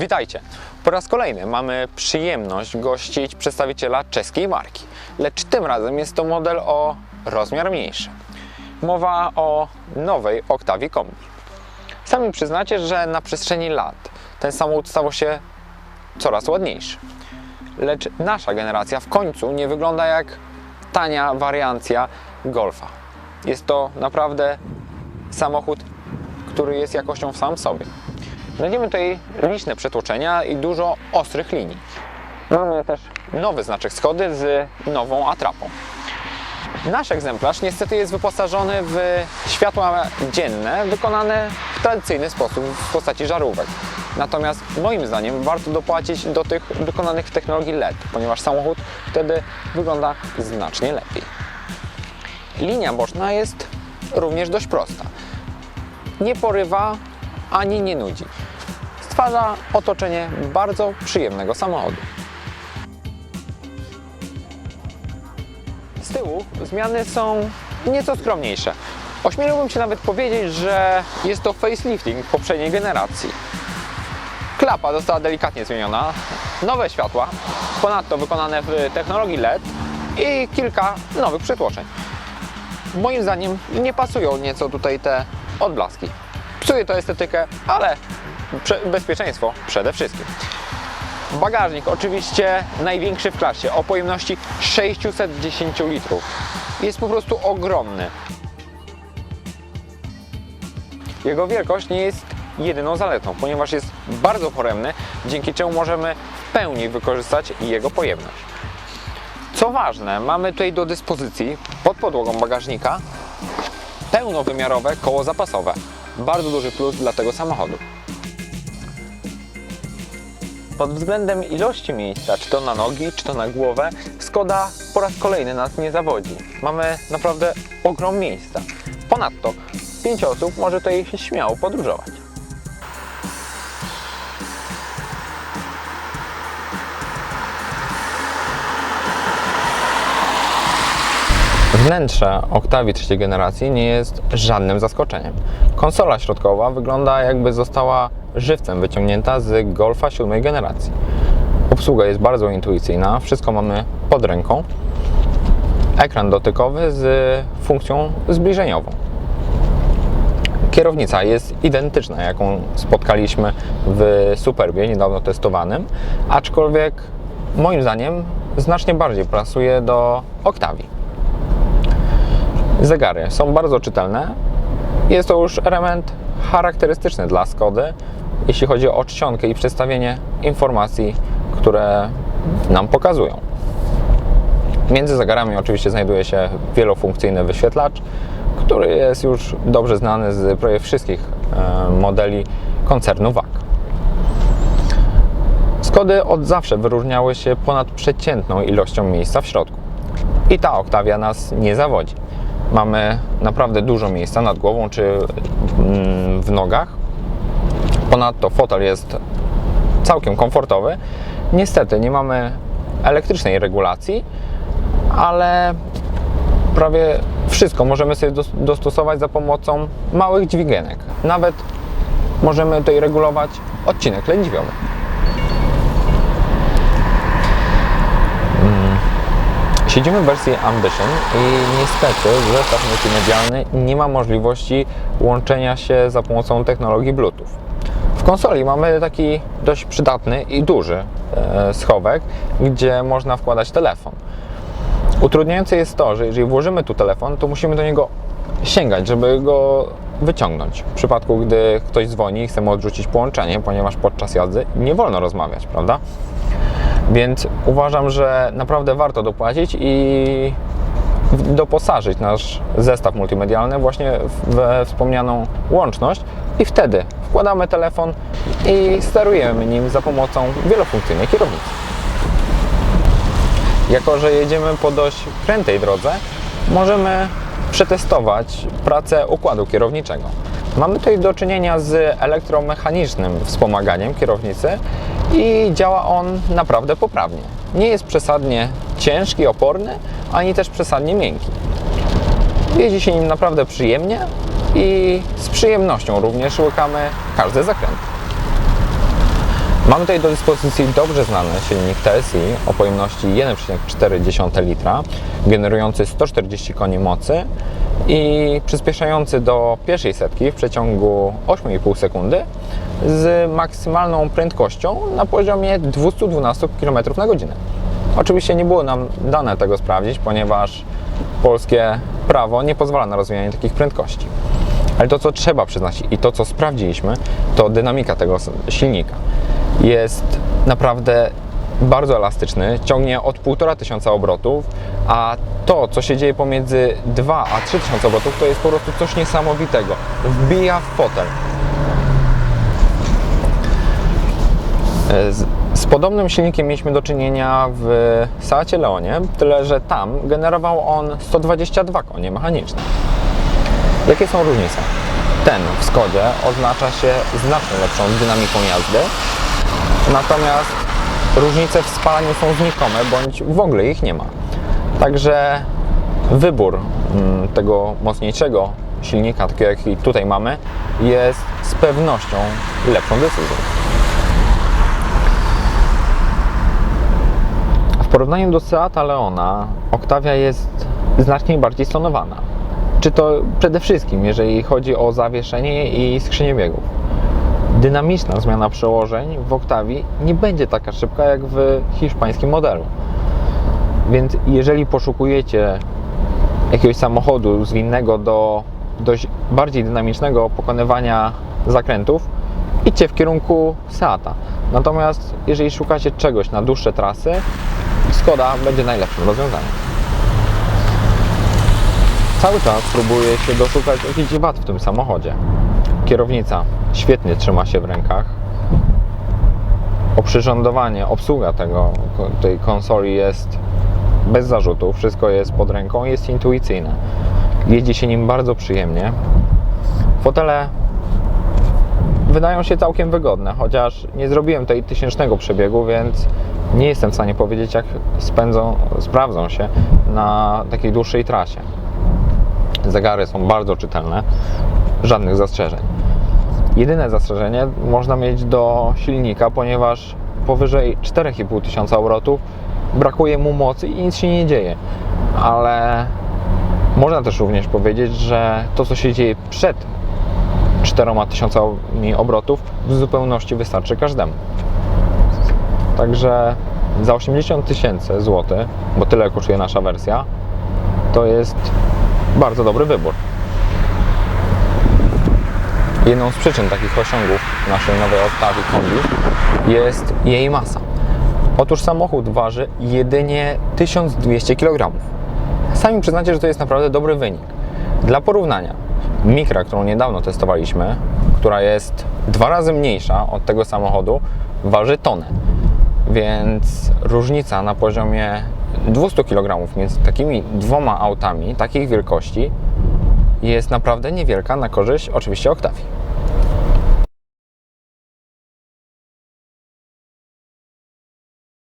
Witajcie! Po raz kolejny mamy przyjemność gościć przedstawiciela czeskiej marki, lecz tym razem jest to model o rozmiar mniejszy. Mowa o nowej Octavii Kombi. Sami przyznacie, że na przestrzeni lat ten samochód stał się coraz ładniejszy. Lecz nasza generacja w końcu nie wygląda jak tania wariancja Golfa. Jest to naprawdę samochód, który jest jakością w sam sobie. Znajdziemy tutaj liczne przetłoczenia i dużo ostrych linii. Mamy też nowy znaczek schody z nową atrapą. Nasz egzemplarz niestety jest wyposażony w światła dzienne wykonane w tradycyjny sposób w postaci żarówek. Natomiast moim zdaniem warto dopłacić do tych wykonanych w technologii LED, ponieważ samochód wtedy wygląda znacznie lepiej. Linia boczna jest również dość prosta. Nie porywa ani nie nudzi. Stwarza otoczenie bardzo przyjemnego samochodu. Z tyłu zmiany są nieco skromniejsze. Ośmieliłbym się nawet powiedzieć, że jest to facelifting poprzedniej generacji. Klapa została delikatnie zmieniona, nowe światła, ponadto wykonane w technologii LED i kilka nowych przytłoczeń. Moim zdaniem nie pasują nieco tutaj te odblaski. Psuje to estetykę, ale prze- bezpieczeństwo przede wszystkim. Bagażnik oczywiście największy w klasie o pojemności 610 litrów. Jest po prostu ogromny. Jego wielkość nie jest jedyną zaletą, ponieważ jest bardzo porębny, dzięki czemu możemy w pełni wykorzystać jego pojemność. Co ważne, mamy tutaj do dyspozycji pod podłogą bagażnika pełnowymiarowe koło zapasowe. Bardzo duży plus dla tego samochodu. Pod względem ilości miejsca, czy to na nogi, czy to na głowę, Skoda po raz kolejny nas nie zawodzi. Mamy naprawdę ogrom miejsca. Ponadto 5 osób może tutaj śmiało podróżować. Wnętrze Octavii trzeciej generacji nie jest żadnym zaskoczeniem. Konsola środkowa wygląda jakby została żywcem wyciągnięta z Golfa siódmej generacji. Obsługa jest bardzo intuicyjna, wszystko mamy pod ręką. Ekran dotykowy z funkcją zbliżeniową. Kierownica jest identyczna, jaką spotkaliśmy w Superbie niedawno testowanym, aczkolwiek moim zdaniem znacznie bardziej pasuje do Octavii. Zegary są bardzo czytelne. Jest to już element charakterystyczny dla Skody, jeśli chodzi o czcionkę i przedstawienie informacji, które nam pokazują. Między zegarami oczywiście znajduje się wielofunkcyjny wyświetlacz, który jest już dobrze znany z prawie wszystkich e, modeli koncernu WAG. Skody od zawsze wyróżniały się ponadprzeciętną ilością miejsca w środku. I ta Octavia nas nie zawodzi. Mamy naprawdę dużo miejsca nad głową czy mm, w nogach. Ponadto fotel jest całkiem komfortowy. Niestety nie mamy elektrycznej regulacji, ale prawie wszystko możemy sobie dos- dostosować za pomocą małych dźwigienek. Nawet możemy tutaj regulować odcinek lędźwiowy. Siedzimy w wersji Ambition i niestety zestaw multimedialny nie ma możliwości łączenia się za pomocą technologii Bluetooth. W konsoli mamy taki dość przydatny i duży e, schowek, gdzie można wkładać telefon. Utrudniające jest to, że jeżeli włożymy tu telefon, to musimy do niego sięgać, żeby go wyciągnąć. W przypadku, gdy ktoś dzwoni i chcemy odrzucić połączenie, ponieważ podczas jazdy nie wolno rozmawiać, prawda? Więc uważam, że naprawdę warto dopłacić i doposażyć nasz zestaw multimedialny właśnie we wspomnianą łączność i wtedy wkładamy telefon i sterujemy nim za pomocą wielofunkcyjnej kierownicy. Jako, że jedziemy po dość krętej drodze, możemy przetestować pracę układu kierowniczego. Mamy tutaj do czynienia z elektromechanicznym wspomaganiem kierownicy i działa on naprawdę poprawnie. Nie jest przesadnie ciężki, oporny, ani też przesadnie miękki. Jeździ się nim naprawdę przyjemnie i z przyjemnością również łykamy każdy zakręt. Mamy tutaj do dyspozycji dobrze znany silnik TSI o pojemności 1,4 litra, generujący 140 koni mocy i przyspieszający do pierwszej setki w przeciągu 8,5 sekundy z maksymalną prędkością na poziomie 212 km na godzinę. Oczywiście nie było nam dane tego sprawdzić, ponieważ polskie prawo nie pozwala na rozwijanie takich prędkości. Ale to, co trzeba przyznać i to, co sprawdziliśmy, to dynamika tego silnika. Jest naprawdę bardzo elastyczny, ciągnie od 1,5 tysiąca obrotów, a to, co się dzieje pomiędzy 2 a 3 tysiące obrotów, to jest po prostu coś niesamowitego. Wbija w fotel. Z, z podobnym silnikiem mieliśmy do czynienia w Seacie Leonie, tyle że tam generował on 122 konie mechaniczne. Jakie są różnice? Ten w Skodzie oznacza się znacznie lepszą dynamiką jazdy, natomiast różnice w spalaniu są znikome, bądź w ogóle ich nie ma. Także wybór mm, tego mocniejszego silnika, takiego jaki tutaj mamy, jest z pewnością lepszą decyzją. W porównaniu do Seata Leona Octavia jest znacznie bardziej stonowana. Czy to przede wszystkim, jeżeli chodzi o zawieszenie i skrzynię biegów. Dynamiczna zmiana przełożeń w Octavii nie będzie taka szybka jak w hiszpańskim modelu. Więc jeżeli poszukujecie jakiegoś samochodu zwinnego do dość bardziej dynamicznego pokonywania zakrętów, idźcie w kierunku Seata. Natomiast jeżeli szukacie czegoś na dłuższe trasy, Skoda będzie najlepszym rozwiązaniem. Cały czas próbuję się doszukać jakichś wad w tym samochodzie. Kierownica świetnie trzyma się w rękach. Oprzyrządowanie, obsługa tego, tej konsoli jest bez zarzutów, wszystko jest pod ręką, jest intuicyjne. Jeździ się nim bardzo przyjemnie. Fotele wydają się całkiem wygodne, chociaż nie zrobiłem tej tysięcznego przebiegu, więc nie jestem w stanie powiedzieć, jak spędzą, sprawdzą się na takiej dłuższej trasie. Zegary są bardzo czytelne, żadnych zastrzeżeń. Jedyne zastrzeżenie można mieć do silnika, ponieważ powyżej 4,5 tysiąca obrotów brakuje mu mocy i nic się nie dzieje. Ale można też również powiedzieć, że to, co się dzieje przed 4 tysiącami obrotów, w zupełności wystarczy każdemu. Także za 80 tysięcy złotych, bo tyle kosztuje nasza wersja, to jest bardzo dobry wybór. Jedną z przyczyn takich osiągów naszej nowej Octavii Kombi jest jej masa. Otóż samochód waży jedynie 1200 kg. Sami przyznacie, że to jest naprawdę dobry wynik. Dla porównania, Mikra, którą niedawno testowaliśmy, która jest dwa razy mniejsza od tego samochodu, waży tonę. Więc różnica na poziomie 200 kg między takimi dwoma autami takich wielkości jest naprawdę niewielka na korzyść oczywiście Octavii.